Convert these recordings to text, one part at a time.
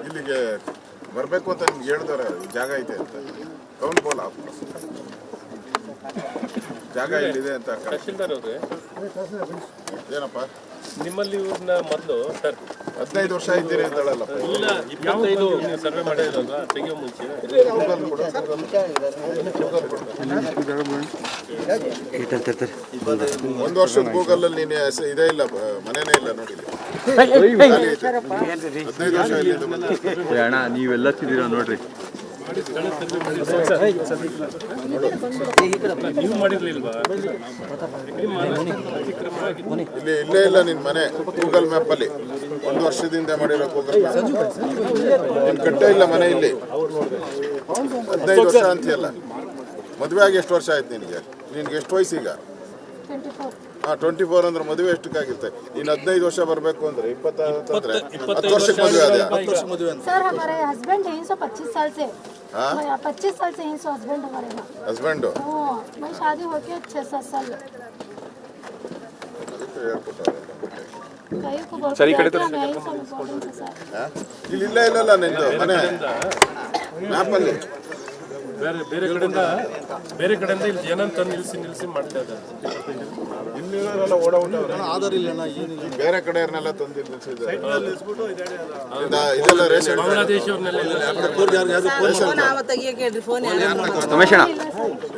ಇಲ್ಲಿಗೆ ಬರಬೇಕು ಅಂತ ನಿಮ್ಗೆ ಹೇಳಿದಾರೆ ಜಾಗ ಇದೆ ಅಂತ. ಟೌನ್ ಬೋಲ್ ಆಫ್ ಜಾಗ ಇಲ್ಲಿದೆ ಅಂತ ಏನಪ್ಪ? ನಿಮ್ಮಲ್ಲಿ ಇವ್ರನ್ನ ಮೊದಲು ಸರ್. ಹದಿನೈದು ವರ್ಷ ಇದ್ದೀರಿ ಅಂತಾಳಲ್ಲ. ಇಲ್ಲ ಇಪ್ಪತ್ತೈದು ಸರ್ವೆ ಮಾಡಿರೋದಲ್ವಾ ತೆಗಿಯೋ ಮುಂಚೆ. ಒಂದು ವರ್ಷದ ಗೂಗಲಲ್ಲಿ ನೀನು ಹೆಸ- ಇದೇ ಇಲ್ಲ ಮನೇನೇ ಇಲ್ಲ ನೋಡಿ. ಹದಿನೈದು ವರ್ಷ ಇಲ್ಲಿದ್ದು ಬಂದು. ಏ ಅಣ್ಣ ನೀವೆಲ್ಲ ತಿದ್ದೀರಾ ನೋಡ್ರಿ. ನೀವು ಇಲ್ಲಿ ಇಲ್ಲೇ ಇಲ್ಲ ನಿನ್ ಮನೆ ಗೂಗಲ್ ಮ್ಯಾಪ್ ಅಲ್ಲಿ. ಒಂದು ವರ್ಷದಿಂದ ಮಾಡಿರೋ ಗೂಗಲ್ ಮ್ಯಾಪ್ ಕಟ್ಟೆ ಇಲ್ಲ ಮನೆ ಇಲ್ಲಿ. ಹದಿನೈದು ವರ್ಷ ಅಂತೀಯಲ್ಲ. ಮದುವೆ ಆಗಿ ಎಷ್ಟು ವರ್ಷ ಆಯ್ತು ನಿನಗೆ? ನಿನ್ಗೆ ಎಷ್ಟು ವಯಸ್ಸು ಫೋರ್ ಹಾ ಟ್ವೆಂಟಿ ಫೋರ್ ಅಂದ್ರೆ ಮದುವೆ ಎಷ್ಟಕ್ಕಾಗಿರುತ್ತೆ ನೀನು ಹದಿನೈದು ವರ್ಷ ಬರಬೇಕು ಅಂದ್ರೆ ಇಪ್ಪತ್ತಂದ್ರೆ ಹತ್ತು ಇಪ್ಪತ್ತೈದು ವರ್ಷಕ್ಕೆ ಮದುವೆ ಆದ सर हमारे हस्बैंड है सौ पच्चीस साल से हाँ? पच्चीस साल से हैं सौ हस्बैंड हमारे का ಹಸ್ಬೆಂಡು हाँ मैं शादी होके छः सात साल कहीं को बहुत सर, ಈ ಕಡೆ क्या मैं ही सब इम्पोर्टेंट है सर ಇಲ್ಲಿ ಇಲ್ಲ ಇಲ್ಲಲ್ಲ ನಿಂದು ಮನೆ ಮ್ಯಾಪಲ್ಲಿ ಬೇರೆ ಬೇರೆ ಕಡೆಯಿಂದ ಬೇರೆ ಕಡೆಯಿಂದ ಇಲ್ಲಿ ಜನ ತಂದು ನಿಲ್ಸಿ ನಿಲ್ಸಿ ಮಾಡ್ತಾ ಇದ್ದಾರೆ. ಇಲ್ಲಿರೋರೆಲ್ಲ ಬೇರೆ ಕಡೆಯವ್ರನ್ನೆಲ್ಲ ತಂದು ಇದೆಲ್ಲ ರೇಷನ್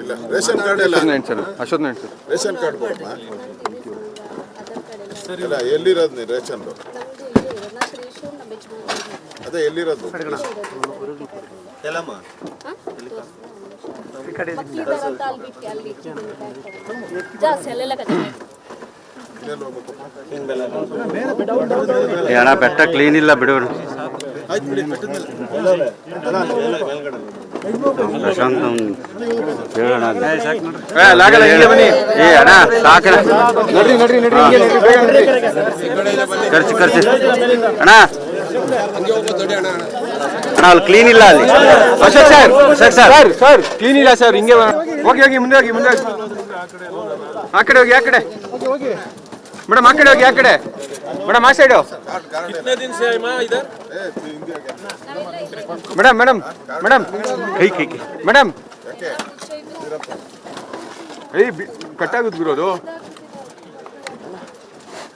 ಇಲ್ಲ. ರೇಷನ್ ಕಾರ್ಡ್ ಇಲ್ಲ. ರೇಷನ್ ಕಾರ್ಡ್ ಕೊಡಮ್ಮ ಇಲ್ಲ ಎಲ್ಲಿರೋದು ನೀನು ರೇಷನ್ ಅದೇ ಎಲ್ಲಿರೋದು? ಅಣ್ಣ ಬೆಟ್ಟ ಕ್ಲೀನ್ ಇಲ್ಲ ಬಿಡೋರು ಪ್ರಶಾಂತ್ ಹೇಳೋಣ ಏ ಅಣ್ಣ ಸಾಕಣ. ನಡ್ರಿ ನಡ್ರಿ ನಡ್ರಿ ಹಿಂಗೆ ನಡ್ರಿ ಬೇಗ ನಡ್ರಿ. ಖರ್ಚು ಖರ್ಚು ಅಣ್ಣ. ಅಣ್ಣ ಕ್ಲೀನ್ ಇಲ್ಲ ಅಲ್ಲಿ. Ashok sir sir sir sir clean ಇಲ್ಲ ಸರ್ ಹಿಂಗೆ ಹೋಗಿ ಹೋಗಿ ಮುಂದೆ ಹೋಗಿ ಮುಂದೆ ಹೋಗಿ. ಆ ಕಡೆ ಹೋಗಿ ಆ ಕಡೆ. ಮೇಡಮ್ ಆ ಕಡೆ ಹೋಗಿ ಆ ಕಡೆ. ಮೇಡಮ್ ಆ ಸೈಡು ಮೇಡಮ್ ಮೇಡಮ್ ಮೇಡಮ್. ಕೈ ಏಯ್ ಕಟ್ಟಾಗುತ್ತೆ ಗುರು ಅದು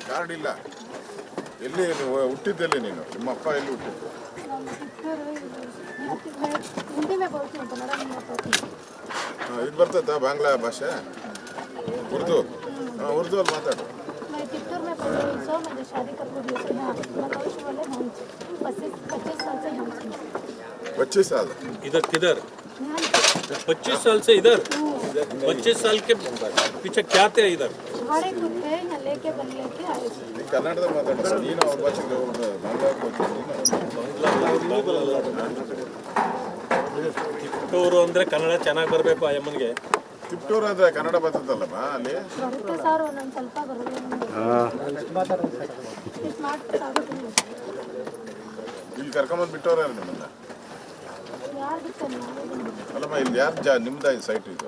ಕಾರ್ಡ್ ಇಲ್ಲ ಎಲ್ಲಿ ನೀವು ಹುಟ್ಟಿದ್ದೆಲ್ಲಿ ನೀನು ನಿಮ್ಮ ಅಪ್ಪ ಎಲ್ಲಿ ಹುಟ್ಟಿದ್ದು हिंदी में बोलती हूँ कन्नड़ा में नहीं बोलती हूँ ಹಾ, ಇದು ಬರ್ತೈತಾ ಬಾಂಗ್ಲಾ ಭಾಷೆ ಉರ್ದು ಹಾಂ ಉರ್ದು ಅಲ್ಲಿ ಮಾತಾಡು मैं चित्तूर में पढ़ी हुई सौ मैंने शादी करके दिए से यहाँ मनोज वाले हम पच्चीस पच्चीस साल से हम पच्चीस साल इधर किधर पच्चीस साल से इधर पच्चीस साल के पीछे क्या थे इधर भाड़े को थे यहाँ लेके बन लेके आए थे ನೀ ಕನ್ನಡದಲ್ಲಿ ಮಾತಾಡ್ತಾರೆ ನೀನು ಅವ್ರ ಭಾಷೆಗೆ ಹೋಗ್ಬಿಟ್ಟು ಬಾಂಗ್ಲಾ ಹೋಗ್ತೀನಿ ಕಿತ್ತೂರು ಅಂದ್ರೆ ಕನ್ನಡ ಚೆನ್ನಾಗಿ ಬರಬೇಕು ಆ ಯಮ್ಮನಿಗೆ ತಿಪ್ಟೂರು ಅಂದ್ರೆ ಕನ್ನಡ ಬರ್ತದಲ್ಲಮ್ಮ ಅಲ್ಲಿ ಬರುತ್ತೆ ಸರ್ ಒಂದೊಂದು ಸ್ವಲ್ಪ ಬರೋದು ಸ್ಮಾರ್ಟ್ ಆಗುತ್ತೆ ಇಲ್ಲಿ ಕರ್ಕೊಂಬಂದು ಬಿಟ್ಟವ್ರ ನಿಮ್ಮನ್ನ ಯಾರು ಬಿಡ್ತಾರೆ ಅಲ್ಲಮ್ಮ ಇಲ್ಲಿ ಯಾರು ಜಾ ನಿಮ್ದ ಇದು ಸೈಟ್ ಇದು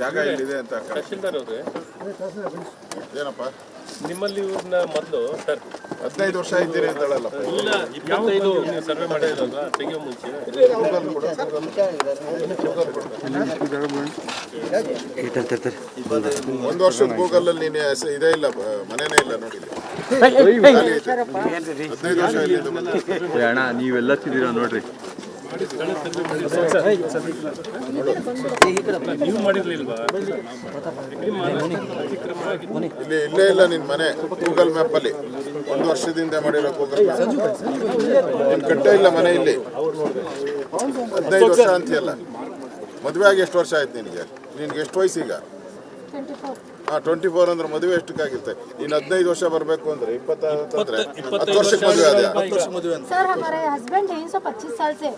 ಜಾಗ ಇಲ್ಲಿದೆ ಅಂತ ತಹಶೀಲ್ದಾರ್ ಅವ್ರೆ. ಏನಪ್ಪ? ನಿಮ್ಮಲ್ಲಿ ಇವ್ರನ್ನ ಮೊದಲು ಸರ್. ಹದಿನೈದು ವರ್ಷ ಇದ್ದೀರಿ ಅಂತಾಳಲ್ಲ. ಇಲ್ಲ ಇಪ್ಪತ್ತೈದು ಸರ್ವೆ ತೆಗಿಯೋ ಮುಂಚೆ. ಗೂಗಲ್ ವರ್ಷದ ಗೂಗಲ್ ಅಲ್ಲಿ ಒಂದು ವರ್ಷದ ಗೂಗಲಲ್ಲಿ ನೀನು ಇದೇ ಇಲ್ಲ ಮನೇನೇ ಇಲ್ಲ ನೋಡಿ. ಹದಿನೈದು ವರ್ಷ ಅಣ್ಣ ನೀವೆಲ್ಲ ತಿದ್ದೀರಾ ನೋಡ್ರಿ. ಇಲ್ಲಿ ಇಲ್ಲೇ ಇಲ್ಲ ನಿನ್ ಮನೆ ಗೂಗಲ್ ಮ್ಯಾಪ್ ಅಲ್ಲಿ. ಒಂದು ವರ್ಷದಿಂದ ಮಾಡಿರೋ ಗೂಗಲ್ ಮ್ಯಾಪ್ ಕಟ್ಟೆ ಇಲ್ಲ ಮನೆ ಇಲ್ಲಿ. ಹದಿನೈದು ವರ್ಷ ಅಂತೀಯಲ್ಲ. ಮದುವೆ ಆಗಿ ಎಷ್ಟು ವರ್ಷ ಆಯ್ತು ನಿನಗೆ? ನಿನ್ಗೆ ಎಷ್ಟು ವಯಸ್ಸು ಈಗ ट्वेंटी फोर ಹಾ ಹಾ ಟ್ವೆಂಟಿ ಫೋರ್ ಅಂದ್ರೆ ಮದುವೆ ಎಷ್ಟಕ್ಕಾಗಿರುತ್ತೆ ಇನ್ನು ಹದಿನೈದು ವರ್ಷ ಬರಬೇಕು ಅಂದ್ರೆ ಇಪ್ಪತ್ತಂದ್ರೆ ಹತ್ತು ಇಪ್ಪತ್ತೈದು ವರ್ಷಕ್ಕೆ ವರ್ಷ ಮದುವೆ ಅದೇ सर हमारे हस्बैंड हैं सौ पच्चीस साल से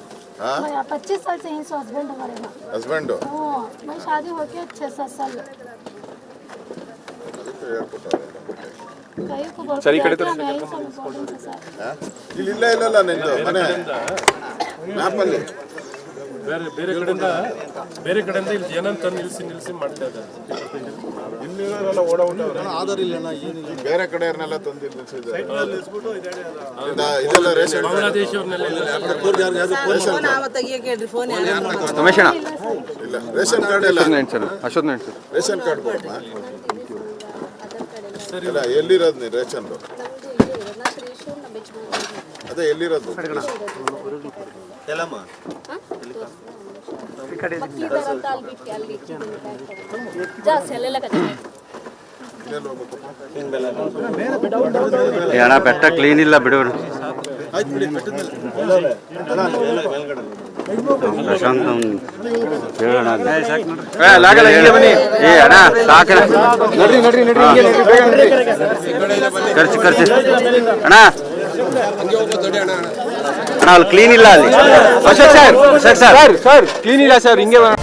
हाँ? पच्चीस साल से हैं सौ हस्बैंड हमारे ना ಹಸ್ಬೆಂಡು हाँ मैं शादी होके छः सात साल कहीं को बोल सर, ಈ ಕಡೆ के मैं ही सब इम्पोर्टेंट है सर ಇಲ್ಲಿ ಇಲ್ಲ ಇಲ್ಲಲ್ಲ ನಿಂದು ಮನೆ ಮ್ಯಾಪಲ್ಲಿ ಬೇರೆ ಬೇರೆ ಕಡೆಯಿಂದ ಬೇರೆ ಕಡೆಯಿಂದ ಇಲ್ಲಿ ಜನ ತಂದು ನಿಲ್ಸಿ ನಿಲ್ಸಿ ಮಾಡ್ತಾ ಇದ್ದಾರೆ. ಇಲ್ಲಿರೋರೆಲ್ಲ ಇಲ್ಲ. ಬೇರೆ ಕಡೆಯವ್ರನ್ನೆಲ್ಲ ತಂದು ಇದೆಲ್ಲ ರೇಷನ್ ಇಲ್ಲ. ರೇಷನ್ ಕಾರ್ಡ್ ಎಲ್ಲ ಅಶೋಕ್ ರೇಷನ್ ಕಾರ್ಡ್ ಕೊಡಮ್ಮ ಇಲ್ಲ ಎಲ್ಲಿರೋದು ನೀನು ರೇಷನ್? ಅದೇ ಎಲ್ಲಿರೋದು? ಮಕ್ಳಿದಾರಂತ ಏ ಅಣ್ಣ ಬೆಟ್ಟ ಕ್ಲೀನ್ ಇಲ್ಲ ಬಿಡು. ಪ್ರಶಾಂತ್ ಹೇಳೋಣ ಏ ಅಣ್ಣ ಸಾಕಣ ನಡ್ರಿ ನಡ್ರಿ ನಡ್ರಿ ಹಿಂಗೆ ನಡ್ರಿ. ಬೇಗ ನಡ್ರಿ ಖರ್ಚು ಖರ್ಚು ಅಣ್ಣ. ಅಣ್ಣ ಅಲ್ಲಿ ಕ್ಲೀನ್ ಇಲ್ಲ ಅಲ್ಲಿ Ashok sir Ashok sir sir clean ಇಲ್ಲ ಸರ್ ಹಿಂಗೆ ಬರೋಣ